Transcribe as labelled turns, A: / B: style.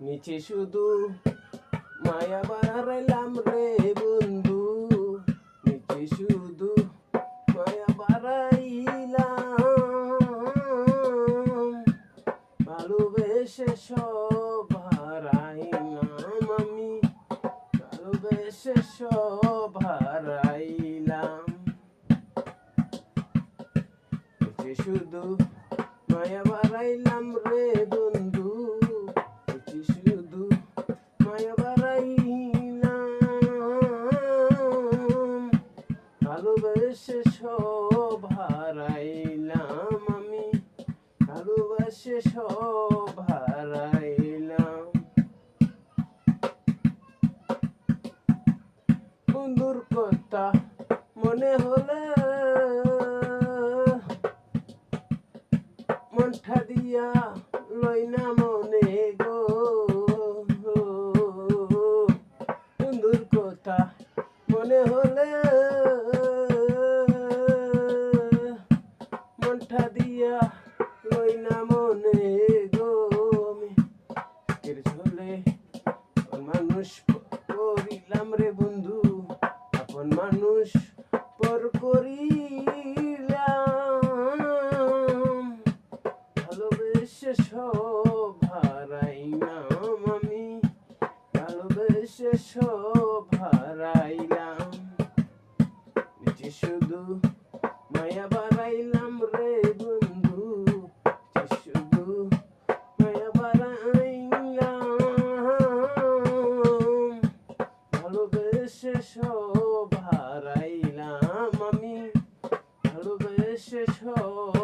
A: নিচে শুধু মায়া বাড়াইলাম রে বন্ধু। নিচে শুধু মায়া বাড়াইলাম। ভালোবেসে সব হারাইলাম আমি। ভালোবেসে সব হারাইলাম। নিচে শুধু মায়া বাড়াইলাম রে বন্ধু। ভালোবেসে সব হারাইলাম আমি। ভালোবাসে সব হারাইলাম। বন্ধুর কথা মনে হলে মনটা দিয়া লই না মনে গো। বন্ধুর কথা মনে হলে করিলাম রে বন্ধু, আপন মানুষ পর করিলাম। ভালোবেসে সব হারাইলাম আমি, ভালোবেসে সব হারাইলাম। শুধু মায়া বাড়াইলাম 是愁。